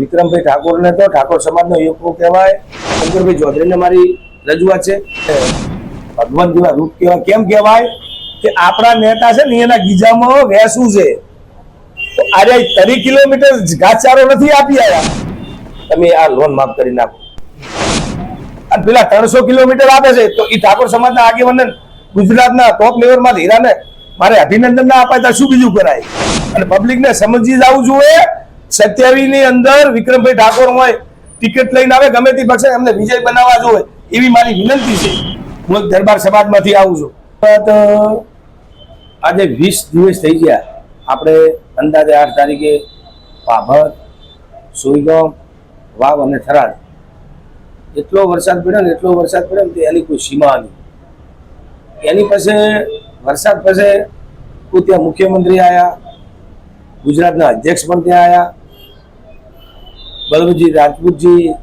વિક્રમભાઈ ઠાકોરને તો ઠાકોર સમાજનો યુવકો કહેવાય. શંકરભાઈ ચૌધરીને મારી રજૂઆત છે ભગવાન જેવા રૂપ કહેવાય. કેમ કહેવાય? કે આપણા નેતા છે ને, એના ગીજામાં વેસું છે. તો આજે તરી કિલોમીટર ઘાસચારો નથી આપી આવ્યા તમે આ લોન માફ કરી નાખો. અને પેલા ત્રણસો કિલોમીટર આપે છે, તો એ ઠાકોર સમાજના આગેવાનને ગુજરાતના ટોપ લેવલમાં હીરાને મારે અભિનંદન ના અપાય તો શું બીજું કરાય? અને પબ્લિકને સમજી જવું જોઈએ સત્યાવીસની અંદર વિક્રમભાઈ ઠાકોર હોય ટિકિટ લઈને આવે, ગમે તે પક્ષે એમને વિજય બનાવવા જોઈએ, એવી મારી વિનંતી છે. હું એક દરબાર સમાજમાંથી આવું છું. આજે વીસ દિવસ થઈ ગયા. આપણે અંદાજે આઠ તારીખે પાભર સુઈગામ, વાવ અને થરાદ. એટલો વરસાદ પડ્યો ને એટલો વરસાદ પડ્યો ને એની કોઈ સીમા નહીં. એની પાસે વરસાદ પાસે કોઈ ત્યાં મુખ્યમંત્રી આવ્યા ગુજરાતના અધ્યક્ષ પણ ત્યાં આવ્યા બલવજી રાજપૂતજી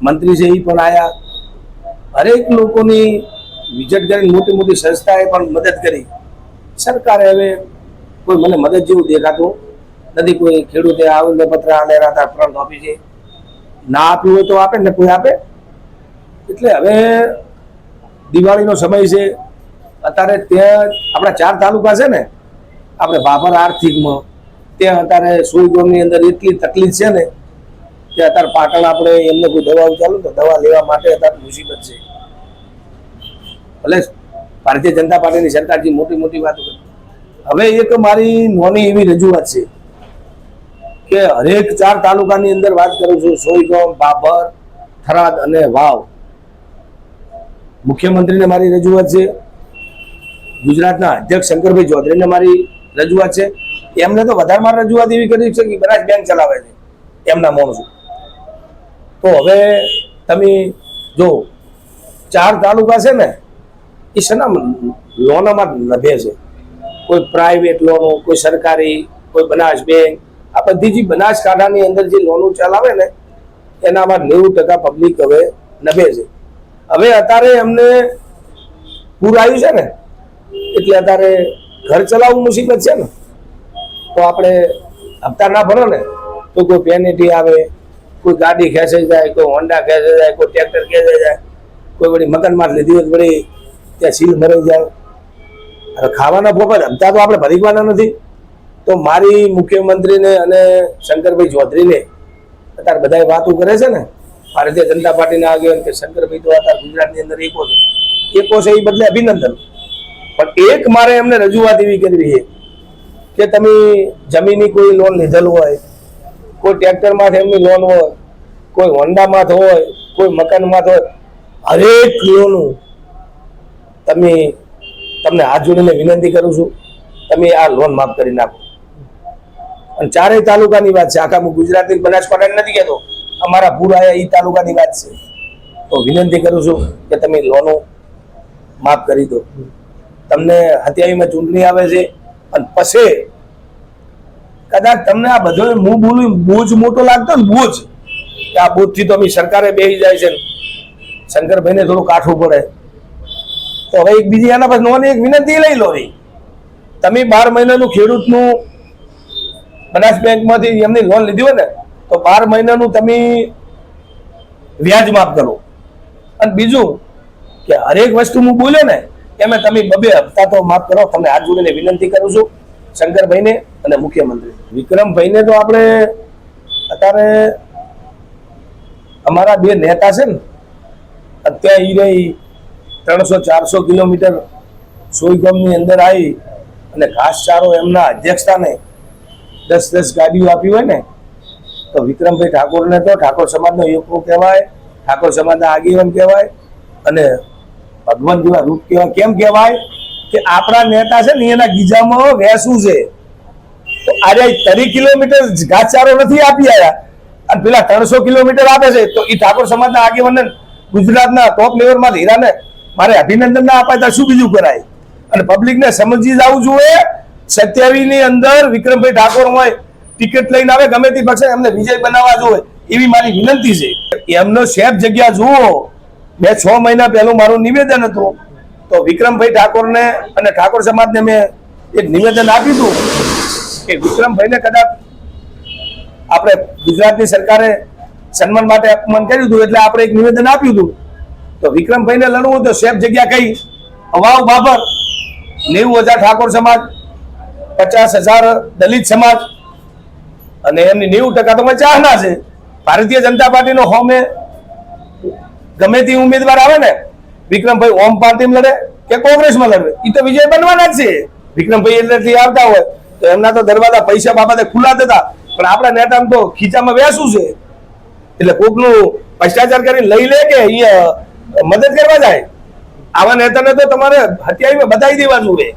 મંત્રીજી પણ આવ્યા હરેક લોકોની વિઝટ કરીને મોટી મોટી સંસ્થાએ પણ મદદ કરી. સરકારે હવે કોઈ મને મદદ જેવું દેખાતું નથી. કોઈ ખેડૂતે આવેદન પત્ર આલેરા હતા આપી ઓફિસે. ના આપ્યું હોય તો આપે ને કોઈ આપે? એટલે હવે દિવાળીનો સમય છે. અત્યારે ત્યાં આપણા ચાર તાલુકા છે ને, આપણે બાબર આર્થિકમાં, ત્યાં અત્યારે સુઈગોમની અંદર એટલી તકલીફ છે ને કે અત્યારે પાટણ આપણે એમને કોઈ દવા ચાલુ તો દવા લેવા માટે અત્યારે મુસીબત છે. ભલે ભારતીય જનતા પાર્ટીની સરકાર જે મોટી મોટી વાતો કરી. હવે એક મારી નોની એવી રજૂઆત છે કે હરેક ચાર તાલુકાની અંદર વાત કરું છું સોયગામ બાબર, થરાદ અને વાવ. મુખ્યમંત્રીને મારી રજૂઆત છે. ગુજરાતના અધ્યક્ષ શંકરભાઈ ચૌધરીને મારી રજૂઆત છે. એમને તો વધારે મારી રજૂઆત એવી કરી છે કે બનાસ બેંક ચલાવે છે. એમના માણસો તો હવે તમે જો ચાર તાલુકા છે ને, એ શેના લોનોમાં લભે છે? કોઈ પ્રાઇવેટ લોનો કોઈ સરકારી, કોઈ બનાસ બેંક આ બધી જે બનાસકાંઠાની અંદર જે લોનો ચલાવે ને, એનામાં નેવું ટકા પબ્લિક હવે નભે છે. હવે અત્યારે એમને પૂર આવ્યું છે ને, એટલે અત્યારે ઘર ચલાવવું મુસીબત છે ને? તો આપણે હપ્તા ના ભરો ને, તો કોઈ પેનેટી આવે કોઈ ગાડી ખેંચે જાય, કોઈ હોન્ડા ખેંચી જાય, કોઈ ટ્રેક્ટર ખેંચાઈ જાય, કોઈ વળી મકાનમાં લીધી હોય વળી ત્યાં સીલ મરાઈ જાય. હવે ખાવાના ફોફત હપ્તા તો આપણે ભરીવાના નથી. તો મારી મુખ્યમંત્રીને અને શંકરભાઈ ચૌધરીને અત્યારે બધા વાતો કરે છે ને, ભારતીય જનતા પાર્ટીના આગેવાન કે શંકરભાઈ તો અત્યારે ગુજરાતની અંદર એકો છે. એકો છે એ બદલે અભિનંદન. પણ એક મારે એમને રજૂઆત એવી કરવી છે કે તમે જમીનની કોઈ લોન લીધેલ હોય કોઈ ટ્રેક્ટરમાંથી એમની લોન હોય, કોઈ હોન્ડામાં હોય, કોઈ મકાનમાં હોય, હરેક લોનું તમે, તમને હાથ જોડીને વિનંતી કરું છું, તમે આ લોન માફ કરી નાખો. અને ચારેય તાલુકાની વાત છે. આખા હું ગુજરાતની બનાસકાંઠા નથી કહેતો, અમારા પૂરા એ તાલુકાની વાત છે. તો વિનંતી કરું છું કે તમે લોનો માફ કરી દો. તમને હત્યાવીમાં ચૂંટણી આવે છે, અને પછી કદાચ તમને આ બધો હું બોલું બોજ મોટો લાગતો ને બોજ કે આ બોજથી તો અમે સરકારે બેસી જાય છે શંકરભાઈને થોડું કાઠવું પડે. તો હવે એક બીજી આના પાસે નોની એક વિનંતી લઈ લો તમે બાર મહિનાનું ખેડૂતનું બનાસ બેંકમાંથી એમની લોન લીધી હોય ને, તો બાર મહિનાનું તમે વ્યાજ માફ કરો. અને બીજું કે હરેક વસ્તુ હું બોલ્યો ને, એમાં તમે બબે હપ્તા તો માફ કરો. તમને હાથ જોડીને વિનંતી કરું છું. શંકરભાઈને અને મુખ્યમંત્રી. વિક્રમભાઈને તો આપણે અત્યારે અમારા બે નેતા છે ને, અત્યારે ઈ રહી ત્રણસો ચારસો કિલોમીટર સોઈગામની અંદર આવી અને ઘાસચારો એમના અધ્યક્ષતાને દસ દસ ગાડીઓ આપી હોય ને, તો વિક્રમભાઈ ઠાકોરને તો ઠાકોર સમાજનો યુવકો કહેવાય, ઠાકોર સમાજના આગેવાન કહેવાય અને ભગવાન જેવા રૂપ કહેવાય કેમ કહેવાય? કે આપણા નેતા છે ને એના ગીજામાં વેસું છે. તો આજે તરી કિલોમીટર ઘાસચારો નથી આપી આવ્યા અને પેલા ત્રણસો કિલોમીટર આપે છે. તો એ ઠાકોર સમાજના આગેવાનને ગુજરાતના ટોપ લેવલમાં હીરાને મારે અભિનંદન ના અપાય ત્યાં શું બીજું કરાય? અને પબ્લિકને સમજી જવું જોઈએ. સત્યાવીસની અંદર વિક્રમભાઈ ઠાકોર હોય ટિકિટ લઈને આવે, ગમે તે પક્ષે એમને વિજય બનાવવા જોઈએ. એવી મારી વિનંતી છે. એમનો સેફ જગ્યા જુઓ. મેં છ મહિના પહેલું મારું નિવેદન હતું. તો વિક્રમભાઈ ઠાકોરને અને ઠાકોર સમાજને મેં એક નિવેદન આપ્યું હતું કે વિક્રમભાઈને કદાચ આપણે ગુજરાતની સરકારે સન્માન માટે અપમાન કર્યું હતું એટલે આપણે એક નિવેદન આપ્યું હતું. તો વિક્રમભાઈને લડવું તો સેફ જગ્યા કઈ? અવાવ બાબર, નેવું હજાર ઠાકોર સમાજ, પચાસ હજાર દલિત સમાજ અને એમની નેવું ટકા તો ચાહના છે. ભારતીય જનતા પાર્ટીનો હોમે ગમે તે ઉમેદવાર આવે ને વિક્રમભાઈ ઓમ પાર્ટીમાં લડે કે કોંગ્રેસમાં લડે? એ તો વિજય બનવાના જ છે. વિક્રમભાઈ એટલેથી આવતા હોય તો એમના તો દરવાજા પૈસા બાબતે ખુલ્લા થતા પણ આપણા નેતામાં તો ખીચામાં વ્યાસું છે. એટલે કોકનું ભ્રષ્ટાચાર કરીને લઈ લે કે અહીંયા મદદ કરવા જાય? આવા નેતાને તો તમારે હત્યાવીમાં બતાવી દેવા જોઈએ.